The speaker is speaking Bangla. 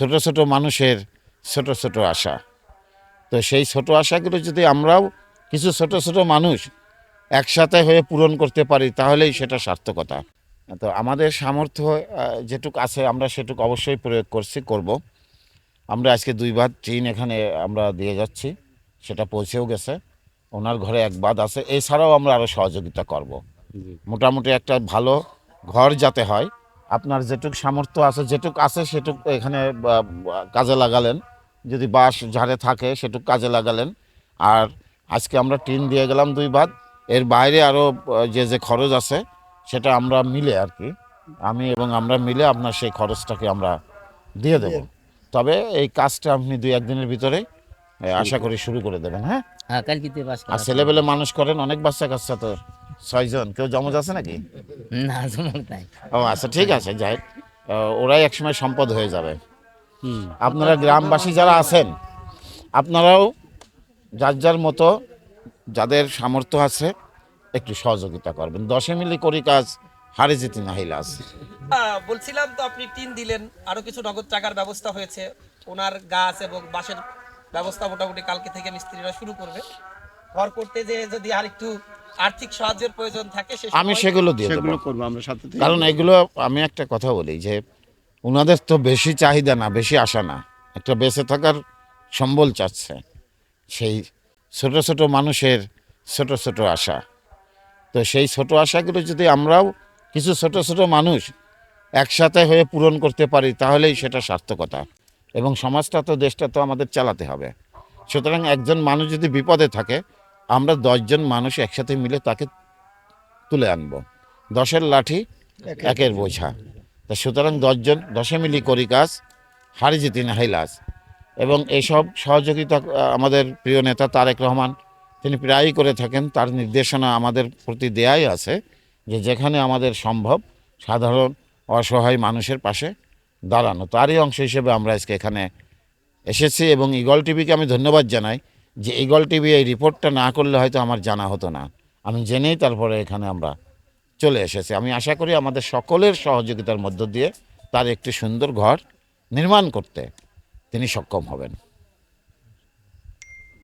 ছোট ছোট মানুষের ছোট ছোট আশা। তো সেই ছোট আশাগুলো যদি আমরাও কিছু ছোট ছোট মানুষ একসাথে হয়ে পূরণ করতে পারি তাহলেই সেটা সার্থকতা। তো আমাদের সামর্থ্য যেটুক আছে আমরা সেটুক অবশ্যই প্রয়োগ করছি করব। আমরা আজকে দুই বাদ টিন এখানে আমরা দিয়ে যাচ্ছি সেটা পৌঁছেও গেছে। ওনার ঘরে এক বাদ আছে এছাড়াও আমরা আরও সহযোগিতা করব। মোটামুটি একটা ভালো ঘর যাতে হয় আপনার যেটুক সামর্থ্য আছে যেটুক আছে সেটুক এখানে কাজে লাগালেন। যদি বাঁশ ঝাড়ে থাকে সেটুক কাজে লাগালেন। আর আজকে আমরা টিন দিয়ে গেলাম দুই বাদ এর বাইরে আরও যে যে খরচ আছে সেটা আমরা মিলে আর কি আমি এবং আমরা মিলে আপনার সেই খরচটাকে আমরা দিয়ে দেব। তবে এই কাজটা আপনি দুই একদিনের ভিতরে আশা করি শুরু করে দেবেন হ্যাঁ? হ্যাঁ আর ছেলেবেলে মানুষ করেন অনেক বাচ্চা কাচ্চা তো ছয়জন। কেউ জমজ আছে নাকি? না জমক নাই। ও আচ্ছা ঠিক আছে যাই। ওরাই একসময় সম্পদ হয়ে যাবে। হুম। আপনারা গ্রামবাসী যারা আছেন আপনারাও যার যার মতো যাদের সামর্থ্য আছে একটু সহযোগিতা করবেন। দশে মিলি করি কাজ হারে যেতে নাহিলা আছে বলছিলাম তো আপনি টিন দিলেন আরও কিছু নগদ টাকার ব্যবস্থা হয়েছে। ওনার গাছ এবং বাঁশের ব্যবস্থা মোটামুটি কালকে থেকে মিস্ত্রিরা শুরু করবে। ঘর করতে যে যদি আর একটু আর্থিক সাহায্যের প্রয়োজন থাকে আমি সেগুলো দিয়ে দেবো। সেগুলো করব আমরা সাথে কারণ এগুলো আমি একটা কথা বলি যে ওনাদের তো বেশি চাহিদা না বেশি আশা না। একটা বেঁচে থাকার সম্বল চাচ্ছে সেই ছোট ছোট মানুষের ছোট ছোট আশা। তো সেই ছোট আশাগুলো যদি আমরাও কিছু ছোট ছোট মানুষ একসাথে হয়ে পূরণ করতে পারি তাহলেই সেটা সার্থকতা। এবং সমাজটা তো দেশটা তো আমাদের চালাতে হবে। সুতরাং একজন মানুষ যদি বিপদে থাকে আমরা দশজন মানুষ একসাথে মিলে তাকে তুলে আনব। দশের লাঠি একের বোঝা। তা সুতরাং দশজন দশে মিলি করি কাজ হারি জিতি না হাইলাস এবং এইসব সহযোগিতা আমাদের প্রিয় নেতা তারেক রহমান তিনি প্রায়ই করে থাকেন। তার নির্দেশনা আমাদের প্রতি দেয়াই আছে যে যেখানে আমাদের সম্ভব সাধারণ অসহায় মানুষের পাশে দাঁড়ানো। তারই অংশ হিসেবে আমরা আজকে এখানে এসেছি এবং ইগল টিভিকে আমি ধন্যবাদ জানাই। যে ইগল টিভি এই রিপোর্টটা না করলে হয়তো আমার জানা হতো না। আমি জেনেই তারপরে এখানে আমরা চলে এসেছি। আমি আশা করি আমাদের সকলের সহযোগিতার মধ্য দিয়ে তার একটি সুন্দর ঘর নির্মাণ করতে তিনি সক্ষম হবেন।